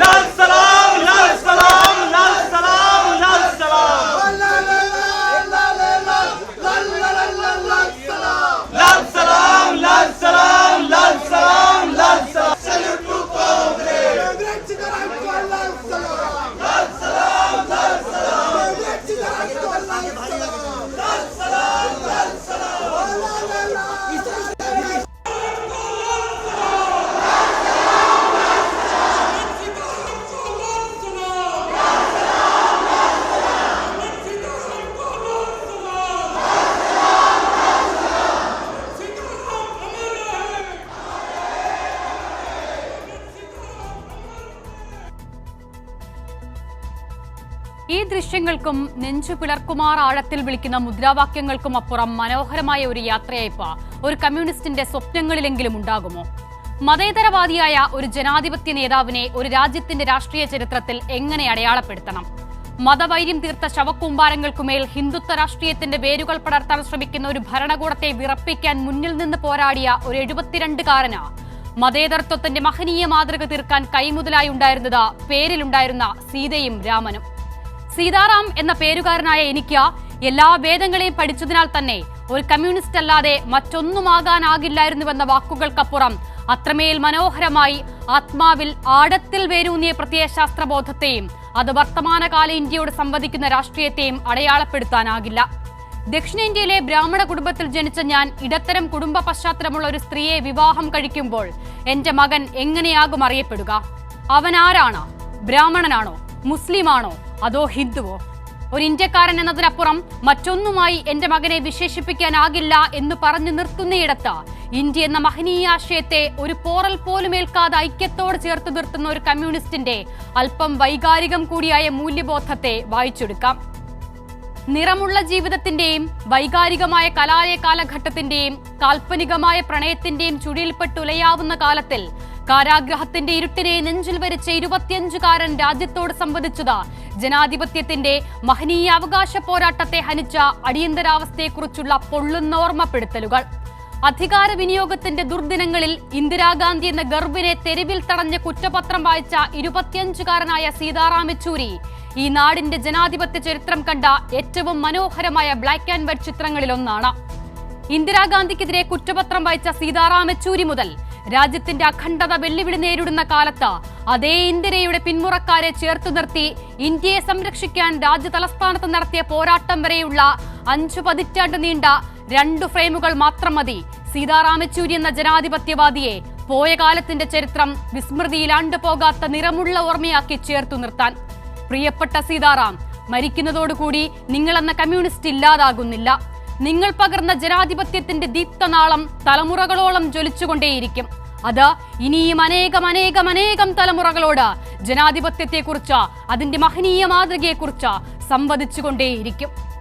লাল ഈ ദൃശ്യങ്ങൾക്കും നെഞ്ചു പിളർക്കുമാർ ആഴത്തിൽ വിളിക്കുന്ന മുദ്രാവാക്യങ്ങൾക്കും അപ്പുറം മനോഹരമായ ഒരു യാത്രയയപ്പ് ഒരു കമ്മ്യൂണിസ്റ്റിന്റെ സ്വപ്നങ്ങളിലെങ്കിലും ഉണ്ടാകുമോ? മതേതരവാദിയായ ഒരു ജനാധിപത്യ നേതാവിനെ ഒരു രാജ്യത്തിന്റെ രാഷ്ട്രീയ ചരിത്രത്തിൽ എങ്ങനെ അടയാളപ്പെടുത്തണം? മതവൈര്യം തീർത്ത ശവക്കൂമ്പാരങ്ങൾക്കുമേൽ ഹിന്ദുത്വ രാഷ്ട്രീയത്തിന്റെ വേരുകൾ പടർത്താൻ ശ്രമിക്കുന്ന ഒരു ഭരണകൂടത്തെ വിറപ്പിക്കാൻ മുന്നിൽ നിന്ന് പോരാടിയ ഒരു എഴുപത്തിരണ്ടുകാരന്? മതേതരത്വത്തിന്റെ മഹനീയ മാതൃക തീർക്കാൻ കൈമുതലായി ഉണ്ടായിരുന്നത് പേരിലുണ്ടായിരുന്ന സീതയും രാമനും. സീതാറാം എന്ന പേരുകാരനായ എനിക്ക് എല്ലാ വേദങ്ങളെയും പഠിച്ചതിനാൽ തന്നെ ഒരു കമ്മ്യൂണിസ്റ്റ് അല്ലാതെ മറ്റൊന്നുമാകാനാകില്ലായിരുന്നുവെന്ന വാക്കുകൾക്കപ്പുറം അത്രമേൽ മനോഹരമായി ആത്മാവിൽ ആഴത്തിൽ വേരൂന്നിയ പ്രത്യയശാസ്ത്രബോധത്തെയും അത് വർത്തമാനകാല ഇന്ത്യയോട് സംവദിക്കുന്ന രാഷ്ട്രീയത്തെയും അടയാളപ്പെടുത്താനാകില്ല. ദക്ഷിണേന്ത്യയിലെ ബ്രാഹ്മണ കുടുംബത്തിൽ ജനിച്ച ഞാൻ ഇടത്തരം കുടുംബ പശ്ചാത്തലമുള്ള ഒരു സ്ത്രീയെ വിവാഹം കഴിക്കുമ്പോൾ എന്റെ മകൻ എങ്ങനെയാകും അറിയപ്പെടുക? അവൻ ആരാണ് ബ്രാഹ്മണനാണോ? മുസ്ലിമാണോ? അതോ ഹിന്ദുവോ? ഒരു ഇന്ത്യക്കാരൻ എന്നതിനപ്പുറം മറ്റൊന്നുമായി എന്റെ മകനെ വിശേഷിപ്പിക്കാനാകില്ല എന്ന് പറഞ്ഞു നിർത്തുന്നയിടത്ത്. ഇന്ത്യ എന്ന മഹനീയ ആശയത്തെ ഒരു പോറൽ പോലും ഏൽക്കാതെ ഐക്യത്തോട് ചേർത്ത് നിർത്തുന്ന ഒരു കമ്മ്യൂണിസ്റ്റിന്റെ അല്പം വൈകാരികം കൂടിയായ മൂല്യബോധത്തെ വായിച്ചെടുക്കാം. നിറമുള്ള ജീവിതത്തിന്റെയും വൈകാരികമായ കലാലയ കാലഘട്ടത്തിന്റെയും കാൽപ്പനികമായ പ്രണയത്തിന്റെയും ചുഴിയിൽപ്പെട്ടുലയാവുന്ന കാലത്തിൽ കാരാഗ്രഹത്തിന്റെ ഇരുട്ടിനെ നെഞ്ചിൽ വരിച്ച ഇരുപത്തിയഞ്ചുകാരൻ രാജ്യത്തോട് സംവദിച്ചത്. ജനാധിപത്യത്തിന്റെ മഹനീയ അവകാശ പോരാട്ടത്തെ ഹനിച്ച അടിയന്തരാവസ്ഥയെക്കുറിച്ചുള്ള പൊള്ളുന്ന ഓർമ്മപ്പെടുത്തലുകൾ. അധികാര വിനിയോഗത്തിന്റെ ദുർദിനങ്ങളിൽ ഇന്ദിരാഗാന്ധി എന്ന ഗർഭിനെ തെരുവിൽ തടഞ്ഞ കുറ്റപത്രം വായിച്ച ഇരുപത്തിയഞ്ചുകാരനായ സീതാറാം യെച്ചൂരി ഈ നാടിന്റെ ജനാധിപത്യ ചരിത്രം കണ്ട ഏറ്റവും മനോഹരമായ ബ്ലാക്ക് ആൻഡ് വൈറ്റ് ചിത്രങ്ങളിലൊന്നാണ്. ഇന്ദിരാഗാന്ധിക്കെതിരെ കുറ്റപത്രം വായിച്ച സീതാറാം യെച്ചൂരി മുതൽ രാജ്യത്തിന്റെ അഖണ്ഡത വെല്ലുവിളി നേരിടുന്ന കാലത്ത് അതേ ഇന്ദിരയുടെ പിന്മുറക്കാരെ ചേർത്തു നിർത്തി ഇന്ത്യയെ സംരക്ഷിക്കാൻ രാജ്യ തലസ്ഥാനത്ത് നടത്തിയ പോരാട്ടം വരെയുള്ള അഞ്ചു പതിറ്റാണ്ട് നീണ്ട രണ്ടു ഫ്രെയിമുകൾ മാത്രം മതി. സീതാറാമച്ചൂരി എന്ന ജനാധിപത്യവാദിയെ പോയ കാലത്തിന്റെ ചരിത്രം വിസ്മൃതിയിലാണ്ട് പോകാത്ത നിറമുള്ള ഓർമ്മയാക്കി ചേർത്തു നിർത്താൻ. പ്രിയപ്പെട്ട സീതാറാം മരിക്കുന്നതോടുകൂടി നിങ്ങളെന്ന കമ്മ്യൂണിസ്റ്റ് ഇല്ലാതാകുന്നില്ല. നിങ്ങൾ പകർന്ന ജനാധിപത്യത്തിന്റെ ദീപ്തനാളം തലമുറകളോളം ജ്വലിച്ചുകൊണ്ടേയിരിക്കും. അത് ഇനിയും അനേകം അനേകം അനേകം തലമുറകളോട് ജനാധിപത്യത്തെക്കുറിച്ച് അതിന്റെ മഹനീയ മാതൃകയെക്കുറിച്ച് സംവദിച്ചുകൊണ്ടേയിരിക്കും.